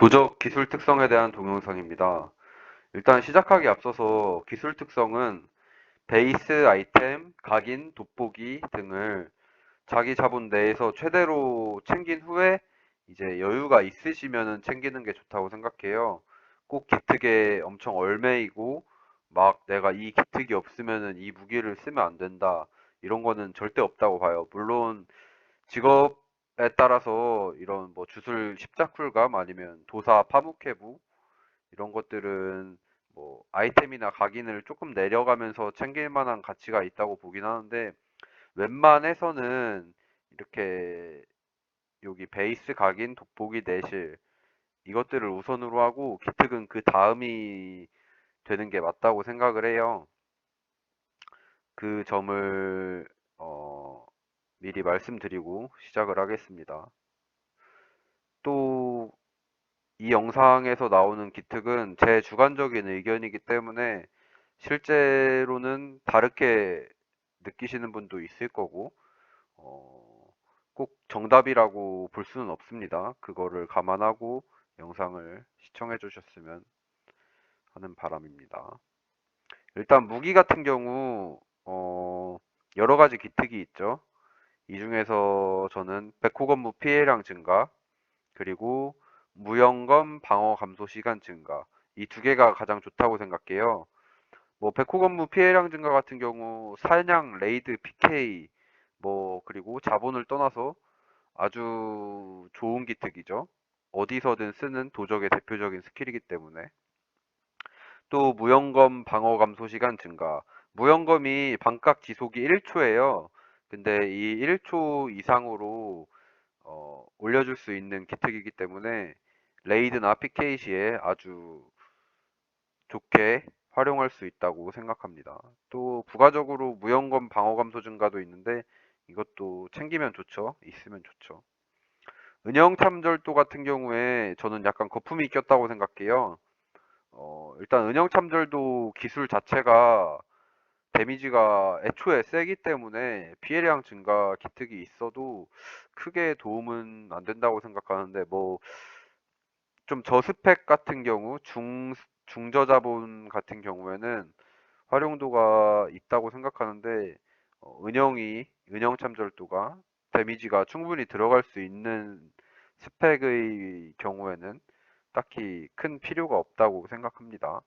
도적 기술 특성에 대한 동영상입니다. 일단 시작하기 앞서서 기술 특성은 베이스 아이템, 각인, 돋보기 등을 자기 자본 내에서 최대로 챙긴 후에 이제 여유가 있으시면은 챙기는 게 좋다고 생각해요. 꼭 기특에 엄청 얼매이고 막 내가 이 기특이 없으면은 이 무기를 쓰면 안 된다. 이런 거는 절대 없다고 봐요. 물론 직업에 따라서 이런 뭐 주술 십자쿨감 아니면 도사 파묵해부 이런 것들은 뭐 아이템이나 각인을 조금 내려가면서 챙길 만한 가치가 있다고 보긴 하는데 웬만해서는 이렇게 여기 베이스 각인, 돋보기, 내실 이것들을 우선으로 하고 기특은 그 다음이 되는 게 맞다고 생각을 해요. 그 점을 어, 미리 말씀드리고 시작을 하겠습니다. 또 이 영상에서 나오는 기특은 제 주관적인 의견이기 때문에 실제로는 다르게 느끼시는 분도 있을 거고 어, 꼭 정답이라고 볼 수는 없습니다. 그거를 감안하고 영상을 시청해 주셨으면 하는 바람입니다. 일단 무기 같은 경우 어, 여러 가지 기특이 있죠. 이 중에서 저는 백호건무 피해량 증가 그리고 무연검 방어 감소 시간 증가 이 두 개가 가장 좋다고 생각해요. 뭐 백호건무 피해량 증가 같은 경우 사냥, 레이드, PK 뭐 그리고 자본을 떠나서 아주 좋은 기특이죠. 어디서든 쓰는 도적의 대표적인 스킬이기 때문에 또 무연검 방어 감소 시간 증가 무연검이 반각 지속이 1초예요. 근데 이 1초 이상으로 어, 올려줄 수 있는 기특이기 때문에 레이드나 PK 시에 아주 좋게 활용할 수 있다고 생각합니다. 또 부가적으로 무연검 방어 감소 증가도 있는데 이것도 챙기면 좋죠. 있으면 좋죠. 은영 참절도 같은 경우에 저는 약간 거품이 꼈다고 생각해요. 어, 일단 은영 참절도 기술 자체가 데미지가 애초에 세기 때문에 피해량 증가 기특이 있어도 크게 도움은 안 된다고 생각하는데 뭐 좀 저스펙 같은 경우 중 중저자본 같은 경우에는 활용도가 있다고 생각하는데 어, 은영이 은영 참절도가 데미지가 충분히 들어갈 수 있는 스펙의 경우에는 딱히 큰 필요가 없다고 생각합니다.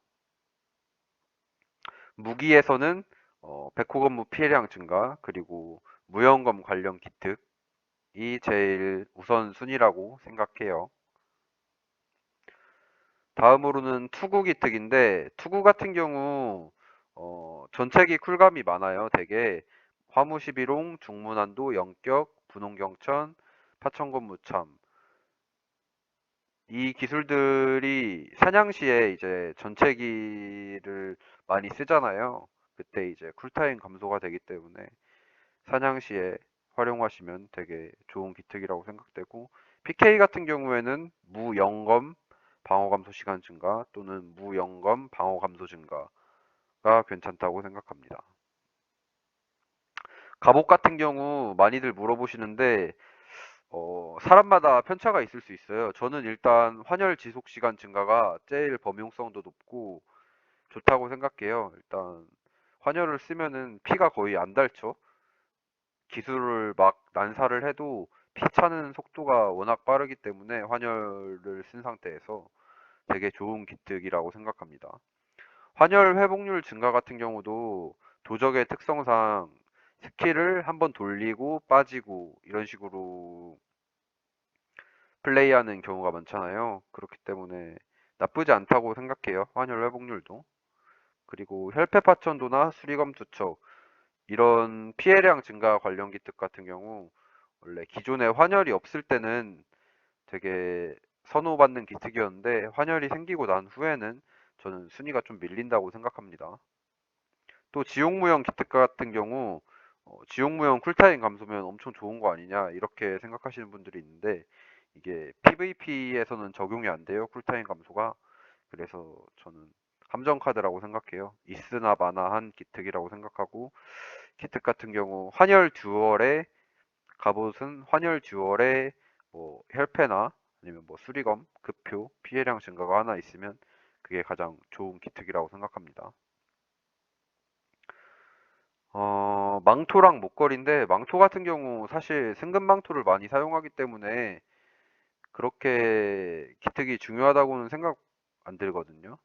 무기에서는 어, 백호 건무 피해량 증가 그리고 무연검 관련 기특이 제일 우선순위라고 생각해요. 다음으로는 투구 기특인데 투구 같은 경우 어, 전체기 쿨감이 많아요. 되게 화무 11홍, 중문한도, 영격, 분홍경천, 파천건무참 이 기술들이 사냥시에 이제 전체기를 많이 쓰잖아요. 그때 이제 쿨타임 감소가 되기 때문에 사냥 시에 활용하시면 되게 좋은 기특이라고 생각되고 PK 같은 경우에는 무영검 방어 감소 시간 증가 또는 무영검 방어 감소 증가가 괜찮다고 생각합니다. 갑옷 같은 경우 많이들 물어보시는데 어, 사람마다 편차가 있을 수 있어요. 저는 일단 환열 지속 시간 증가가 제일 범용성도 높고 좋다고 생각해요. 일단 환열을 쓰면은 피가 거의 안 닳죠. 기술을 막 난사를 해도 피 차는 속도가 워낙 빠르기 때문에 환열을 쓴 상태에서 되게 좋은 기특이라고 생각합니다. 환열 회복률 증가 같은 경우도 도적의 특성상 스킬을 한번 돌리고 빠지고 이런 식으로 플레이하는 경우가 많잖아요. 그렇기 때문에 나쁘지 않다고 생각해요. 환열 회복률도. 그리고 혈패 파천도나 수리검 투척 이런 피해량 증가 관련 기특 같은 경우 원래 기존에 환열이 없을 때는 되게 선호받는 기특이었는데 환열이 생기고 난 후에는 저는 순위가 좀 밀린다고 생각합니다. 또 지옥무형 기특 같은 경우 어, 지옥무형 쿨타임 감소면 엄청 좋은 거 아니냐 이렇게 생각하시는 분들이 있는데 이게 PVP에서는 적용이 안 돼요 쿨타임 감소가 그래서 저는 함정 카드라고 생각해요 있으나 마나한 기특이라고 생각하고 기특 같은 경우 환열 듀얼의 갑옷은 환열 듀얼의 뭐 혈패나 아니면 뭐 수리검, 급표, 피해량 증가가 하나 있으면 그게 가장 좋은 기특이라고 생각합니다. 어, 망토랑 목걸이인데 망토 같은 경우 사실 승급 망토를 많이 사용하기 때문에 그렇게 기특이 중요하다고는 생각 안 들거든요.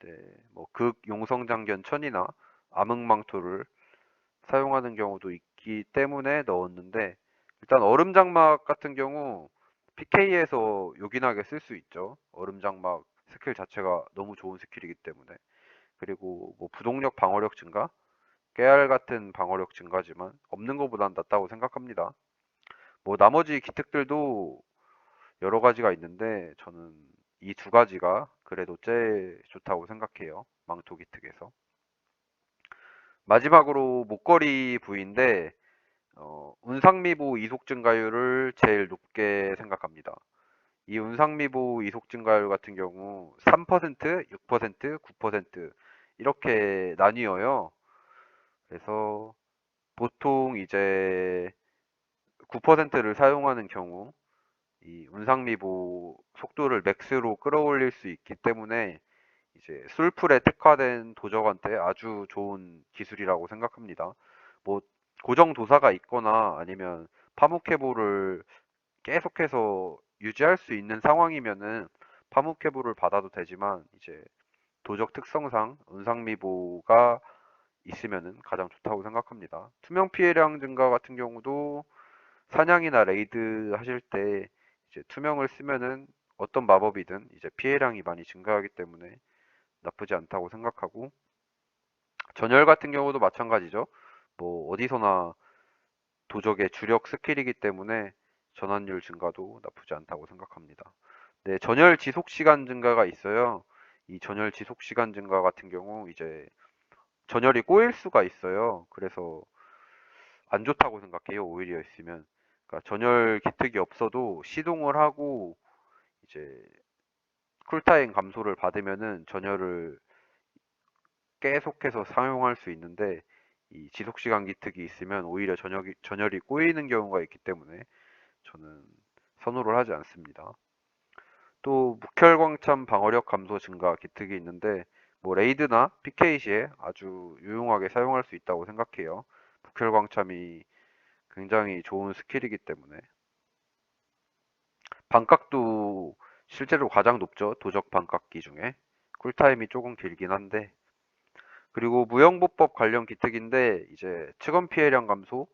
네, 뭐 극용성장견 천이나 암흑망토를 사용하는 경우도 있기 때문에 넣었는데 일단 얼음장막 같은 경우 PK에서 요긴하게 쓸 수 있죠. 얼음장막 스킬 자체가 너무 좋은 스킬이기 때문에 그리고 뭐 부동력 방어력 증가 깨알 같은 방어력 증가지만 없는 것보단 낫다고 생각합니다. 뭐 나머지 기특들도 여러 가지가 있는데 저는 이 두 가지가 그래도 제일 좋다고 생각해요. 망토 기특에서. 마지막으로 목걸이 부위인데 어, 운상미보 이속 증가율을 제일 높게 생각합니다. 이 운상미보 이속 증가율 같은 경우 3%, 6%, 9% 이렇게 나뉘어요. 그래서 보통 이제 9%를 사용하는 경우 이 운상미보 속도를 맥스로 끌어올릴 수 있기 때문에 이제 술풀에 특화된 도적한테 아주 좋은 기술이라고 생각합니다. 뭐 고정 도사가 있거나 아니면 파묵해보를 계속해서 유지할 수 있는 상황이면은 파묵해보를 받아도 되지만 이제 도적 특성상 은상미보가 있으면은 가장 좋다고 생각합니다. 투명 피해량 증가 같은 경우도 사냥이나 레이드 하실 때 이제 투명을 쓰면은 어떤 마법이든 이제 피해량이 많이 증가하기 때문에 나쁘지 않다고 생각하고 전열 같은 경우도 마찬가지죠. 뭐 어디서나 도적의 주력 스킬이기 때문에 전환율 증가도 나쁘지 않다고 생각합니다. 네, 전열 지속 시간 증가가 있어요. 이 전열 지속 시간 증가 같은 경우 이제 전열이 꼬일 수가 있어요. 그래서 안 좋다고 생각해요. 오히려 있으면. 그러니까 전열 기특이 없어도 시동을 하고 이제 쿨타임 감소를 받으면은 전열을 계속해서 사용할 수 있는데 이 지속시간 기특이 있으면 오히려 전열이, 전열이 꼬이는 경우가 있기 때문에 저는 선호를 하지 않습니다. 또 묵혈광참 방어력 감소 증가 기특이 있는데 뭐 레이드나 PK 시에 아주 유용하게 사용할 수 있다고 생각해요. 묵혈광참이 굉장히 좋은 스킬이기 때문에 반각도 실제로 가장 높죠. 도적 반각기 중에 쿨타임이 조금 길긴 한데 그리고 무형보법 관련 기특인데 이제 측원 피해량 감소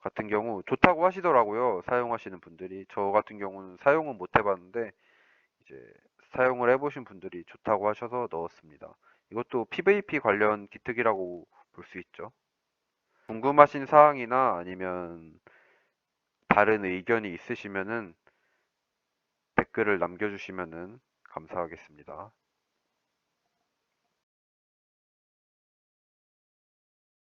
같은 경우 좋다고 하시더라고요. 사용하시는 분들이 저 같은 경우는 사용은 못 해봤는데 이제 사용을 해보신 분들이 좋다고 하셔서 넣었습니다. 이것도 PVP 관련 기특이라고 볼 수 있죠. 궁금하신 사항이나 아니면 다른 의견이 있으시면은 댓글을 남겨주시면은 감사하겠습니다.